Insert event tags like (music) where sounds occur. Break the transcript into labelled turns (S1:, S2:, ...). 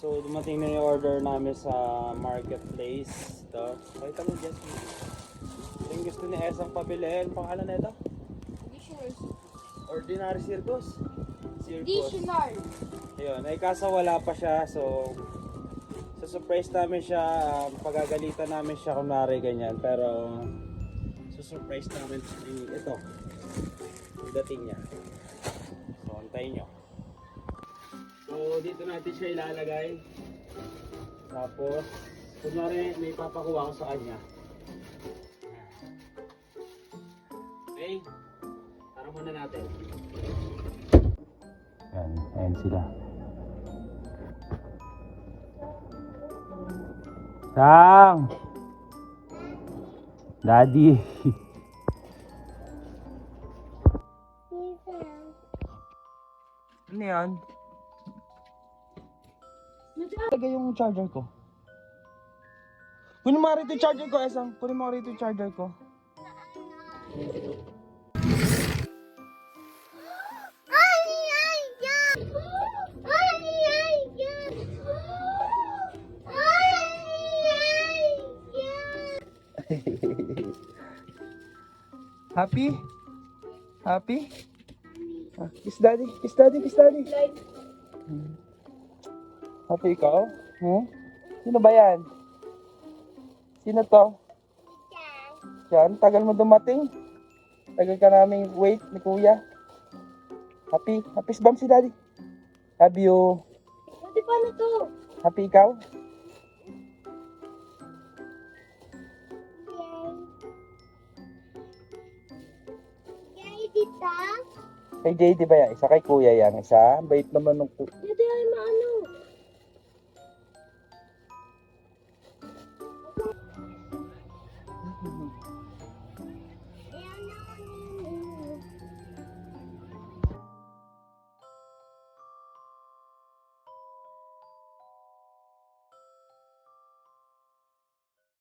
S1: So, dumating na yung order namin sa marketplace. Ito. Pakita mo, Jasmine. Ito yung gusto ni Esang pabili. Ang pangalan na ito?
S2: Dictionary.
S1: Ordinary Circus. Circus.
S2: Dictionary.
S1: Ayun. Ay, kaso wala pa siya. So, sa surprise namin siya. Um, pagagalitan namin siya kunwari ganyan. Pero, sa surprise namin ito. Dating niya. So, antayin nyo. Dito natin siya ilalagay. Tapos, kunwari may papakuha ko sa kanya. Okay? Tara muna natin. Yan, ayan sila. Tang! Daddy! Ano yan? Lagay yung charger ko. Kunin mo rito yung charger ko, Esang. Kunin mo rito yung charger ko. (laughs) Happy? Happy? Ah, kiss daddy, kiss daddy, kiss daddy. Hmm. Happy ikaw? Hmm? Sino ba yan? Sino to? Yan, tagal mo dumating. Tagal ka namin wait ni kuya. Happy? Happy bam si daddy. Love you.
S2: Pwede paano to?
S1: Happy ikaw? Kay JD ba yan? Isa kay kuya yan. Isa. Bait naman ng ku-